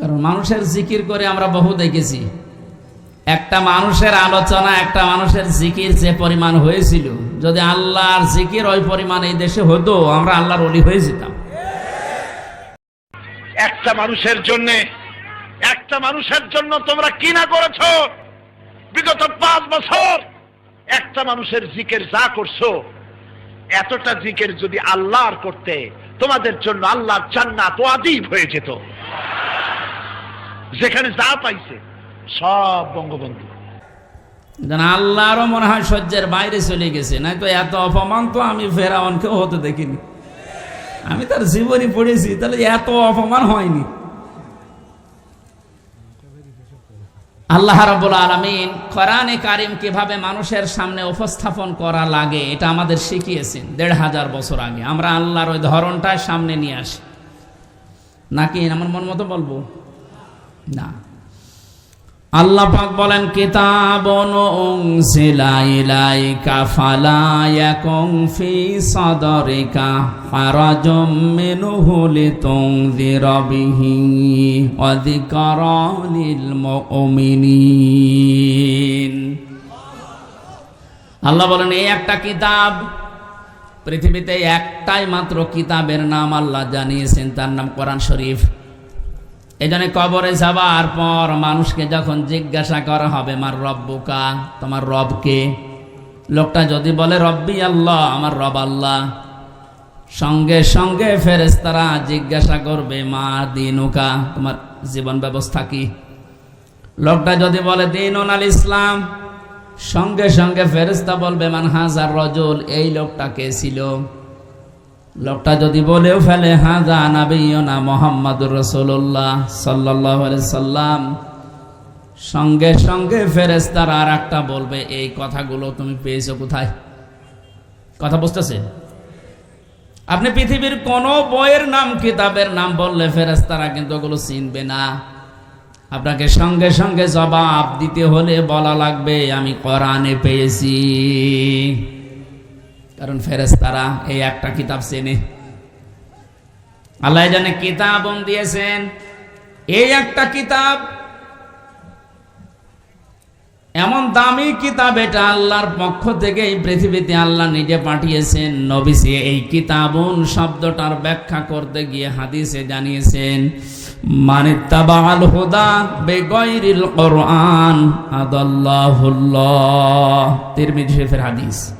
কারণ মানুষের জিকির করে আমরা বহু দেখেছি। একটা মানুষের আলোচনা, একটা মানুষের জিকির যে পরিমাণ হয়েছিল, যদি আল্লাহর জিকির ওই পরিমাণ এই দেশে হতো, আমরা আল্লাহর অলি হয়ে যেতাম। একটা মানুষের জন্য, একটা মানুষের জন্য তোমরা কি না করেছ? বিগত পাঁচ বছর একটা মানুষের জিকের যা করছ, এতটা জিকের যদি আল্লাহর করতে, তোমাদের জন্য আল্লাহর জান্নাত ওয়াজিব হয়ে যেত। যেখানে যা পাইছে, সব বঙ্গবন্ধু। আল্লাহরও মনে হয় সহ্যের বাইরে চলে গেছে। নাই তো এত অপমান তো আমি ফেরাউনকেও হতে দেখিনি। আমি তার জীবনী পড়েছি, তাহলে এত অপমান হয়নি। আল্লাহ রাব্বুল আলামিন কোরআনে কারিম কীভাবে মানুষের সামনে উপস্থাপন করা লাগে, এটা আমাদের শিখিয়েছেন দেড় হাজার বছর আগে। আমরা আল্লাহর ওই ধরনটাই সামনে নিয়ে আসি। নাকি আমার মন মতো বলব? না। আল্লাহ বলেন উনজিলা ইলাইকা আল্লাহ বলেন, এই একটা কিতাব, পৃথিবীতে একটাই মাত্র কিতাবের নাম আল্লাহ জানিয়েছেন, তার নাম কোরআন শরীফ। এই জন্য কবরে যাবার পর মানুষকে যখন জিজ্ঞাসা করা হবে আমার রব্বুকা তোমার রবকে লোকটা যদি বলে, রব্বি আল্লাহ, আমার রব আল্লাহ। সঙ্গে সঙ্গে ফেরেস্তারা জিজ্ঞাসা করবে, মা দিনুকা, তোমার জীবন ব্যবস্থা কি? লোকটা যদি বলে দিন আল ইসলাম, সঙ্গে সঙ্গে ফেরেস্তা বলবে, মান হাজার রজল, এই লোকটা কে ছিল? লোকটা যদি বলেও ফেলে, হাজা নাবিয়না মোহাম্মদুর রসুল্লাহ সাল্লাহ সাল্লাম। সঙ্গে সঙ্গে ফেরেস্তার আর একটা বলবে, এই কথাগুলো তুমি পেয়েছ কোথায়? কথা বুঝতেছে? আপনি পৃথিবীর কোন বইয়ের নাম, কিতাবের নাম বললে ফেরেস্তারা কিন্তু ওগুলো চিনবে না। আপনাকে সঙ্গে সঙ্গে জবাব দিতে হলে বলা লাগবে, আমি কোরআনে পেয়েছি। কারণ ফেরেস্তারা এই একটা কিতাব চেনে। আল্লাহ জানে কিতাব দিয়েছেন। এই একটা কিতাব এমন দামি কিতাব এটা আল্লাহর পক্ষ থেকে এই পৃথিবীতে আল্লাহ নিজে পাঠিয়েছেন। নবিসে এই কিতাবুন শব্দটার ব্যাখ্যা করতে গিয়ে হাদিসে জানিয়েছেন মানে তাবাল হুদা বেগৈরিল কোরআন আদাল্লাহুল্লাহ। তিরমিজি হাদিস।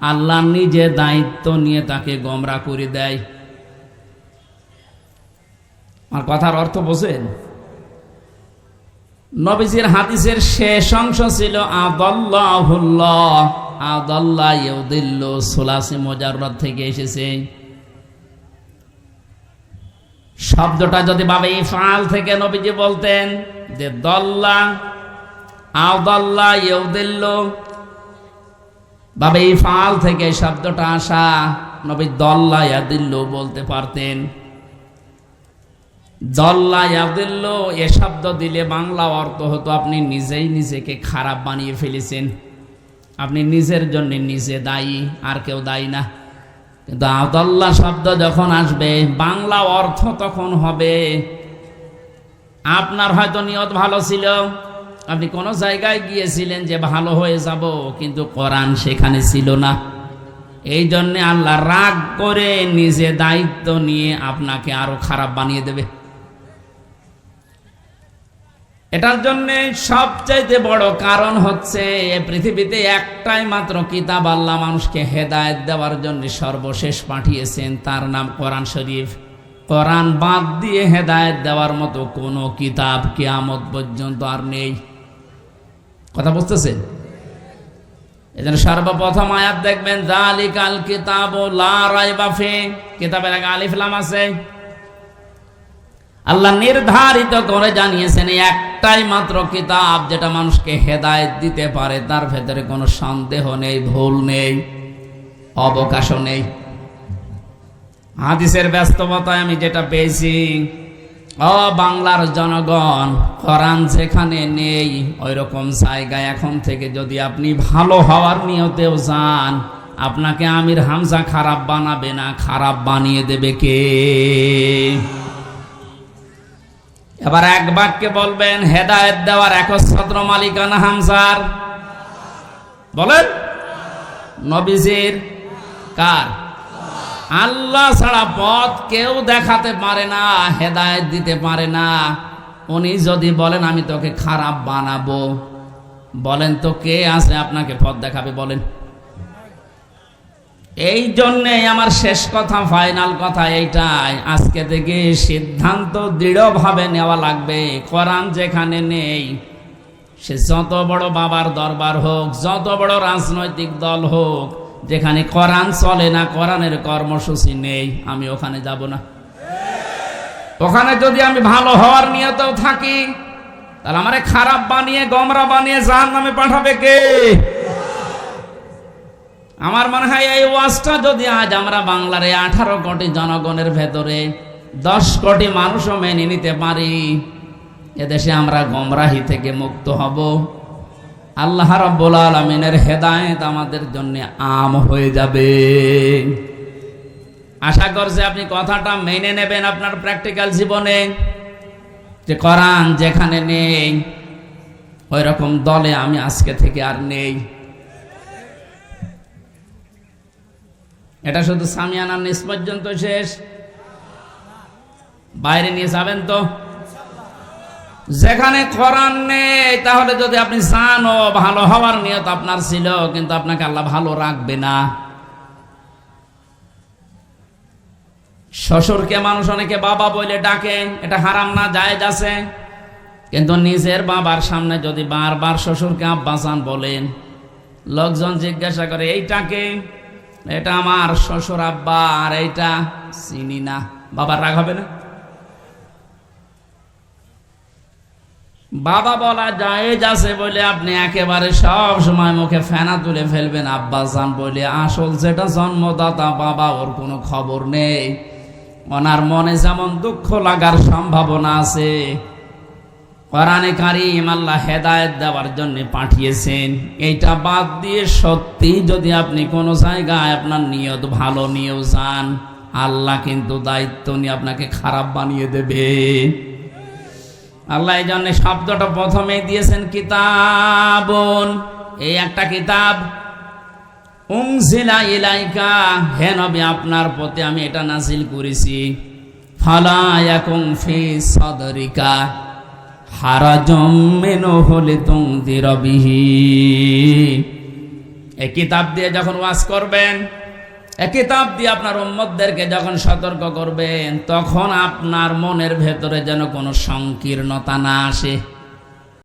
আল্লাহ নিজে দায়িত্ব নিয়ে তাকে গমরা করে দেয়। আমার কথার অর্থ বোঝেন? নবীজির হাদিসের শেষ অংশ ছিল, আদল্লাহুল্লাহ, আদল্লাহ ইউদিল্ল সুলাসি মোজাররদ থেকে এসেছে। শব্দটা যদি ভাবে ইফাল থেকে নবীজি বলতেন যে, দল্লা, আদল্লাহ ইউদিল্ল বাবে ইফাল থেকে শব্দটা আসা নবী দল্লা ইয়াদিল্ল বলতে পারতেন। দল্লা ইয়াদিল্ল এ শব্দ দিলে বাংলা অর্থ হতো আপনি নিজেই নিজেকে খারাপ বানিয়ে ফেলেছেন। আপনি নিজের জন্য নিজে দায়ী, আর কেউ দায়ী না। কিন্তু আদল্লা শব্দ যখন আসবে, বাংলা অর্থ তখন হবে। আপনার হয়তো নিয়ত ভালো ছিল আপনি কোনো জায়গায় গিয়েছিলেন যে ভালো হয়ে যাব, কিন্তু কোরআন সেখানে ছিল না। এই জন্যে আল্লাহ রাগ করে নিজে দায়িত্ব নিয়ে আপনাকে আরও খারাপ বানিয়ে দেবে। এটার জন্য সবচাইতে বড় কারণ হচ্ছে পৃথিবীতে একটাই মাত্র কিতাব আল্লাহ মানুষকে হেদায়ত দেওয়ার জন্য সর্বশেষ পাঠিয়েছেন, তার নাম কোরআন শরীফ। কোরআন বাদ দিয়ে হেদায়ত দেওয়ার মতো কোনো কিতাব কেয়ামত পর্যন্ত আর নেই। কথা বুঝতেছেন? সর্বপ্রথম আয়াত দেখবেন কিতাবের আগে আছে। আল্লাহ নির্ধারিত করে জানিয়েছেন একটাই মাত্র কিতাব যেটা মানুষকে হেদায়েত দিতে পারে, তার ভেতরে কোনো সন্দেহ নেই, ভুল নেই, অবকাশও নেই। হাদিসের ব্যস্ততায় আমি যেটা পেয়েছি ও বাংলার জনগণ, কোরআন যেখানে নেই ওই রকম জায়গায় এখন থেকে যদি আপনি ভালো হওয়ার নিয়তেও যান, আপনাকে আমির হামজা খারাপ বানাবে না, খারাপ বানিয়ে দেবে কে? এবার এক বাক্যে বলবেন, হেদায়েত দেওয়ার একচ্ছত্র মালিকানা হামসার বলেন? নবীজির কার? আল্লাহ ছাড়া পথ কেউ দেখাতে পারে না, হেদায়েত দিতে পারে না। উনি যদি বলেন, আমি তোকে খারাপ বানাবো। বলেন তো কে আছে আপনাকে পথ দেখাবে, বলেন। এই জন্যে আমার শেষ কথা, ফাইনাল কথা এইটাই। আজকে থেকে সিদ্ধান্ত দৃঢ়ভাবে নেওয়া লাগবে। কোরআন যেখানে নেই, সে যত বড় বাবার দরবার হোক, যত বড় রাজনৈতিক দল হোক যেখানে কোরআন চলে না, কোরআনের কর্মসূচি নেই, আমি ওখানে যাব না। ওখানে যদি আমি ভালো হওয়ার নিয়তেও থাকি, তাহলে আমারে খারাপ বানিয়ে, গমরা বানিয়ে জাহান নামে পাঠাবে কে? আমার মনে হয় এই ওয়াজটা যদি আজ আমরা বাংলার এই আঠারো কোটি জনগণের ভেতরে দশ কোটি মানুষও মেনে নিতে পারি, এদেশে আমরা গমরাহি থেকে মুক্ত হব। আল্লাহ রব্বুল আলমিনের হেদায়েত আমাদের জন্য আম হয়ে যাবে। আশা করছে আপনি কথাটা মেনে নেবেন আপনার প্র্যাকটিক্যাল জীবনে। যে কোরআন যেখানে নেই ওই রকম দলে আমি আজকে থেকে আর নেই। এটা শুধু সামিয়ানার নিস পর্যন্ত শেষ। বাইরে নিয়ে যাবেন তো? যেখানে কোরআন নেই, তাহলে যদি আপনি চান ও ভালো হওয়ার নিয়ত আপনার ছিল, কিন্তু আপনাকে আল্লাহ ভালো রাখবে না। শ্বশুরকে মানুষ অনেকে বাবা বলে ডাকে, এটা হারাম না, জায়েজ আছে। কিন্তু নিজের বাবার সামনে যদি বারবার শ্বশুরকে আব্বাসান বলেন, লোকজন জিজ্ঞাসা করে এইটাকে এটা আমার শ্বশুর আব্বা, আর এইটা চিনি না। বাবার রাগ হবে না? বাবা বলা জায়েজ আছে বলে আপনি একেবারে সব সময় মুখে ফেনা তুলে ফেলবেন। আব্বা জান বলে, আসল যেটা জন্মদাতা বাবা, ওর কোনো খবর নেই। ওনার মনে যেমন দুঃখ লাগার সম্ভাবনা আছে। কোরআনে কারিম আল্লাহ হেদায়েত দেওয়ার জন্য পাঠিয়েছেন। এইটা বাদ দিয়ে সত্যি যদি আপনি কোনো জায়গায় আপনার নিয়ত ভালো নিয়েও যান, আল্লাহ কিন্তু দায়িত্ব নিয়ে আপনাকে খারাপ বানিয়ে দেবে। আল্লাহ এই জন্য শব্দটা প্রথমে দিয়েছেন কিতাবন। এই একটা কিতাব উংজিলা ইলাইকা হে নবী, আপনার প্রতি আমি এটা নাজিল করেছি। ফালা ইয়াকুম ফি সদরিকা হারাজম মেনো হলে তুম দিরবিহি এই কিতাব দিয়ে যখন ওয়াজ করবেন কিতাব দিয়ে আপনার উম্মতদেরকে যখন সতর্ক করবেন, তখন আপনার মনের ভেতরে যেন কোনো সংকীর্ণতা না আসে।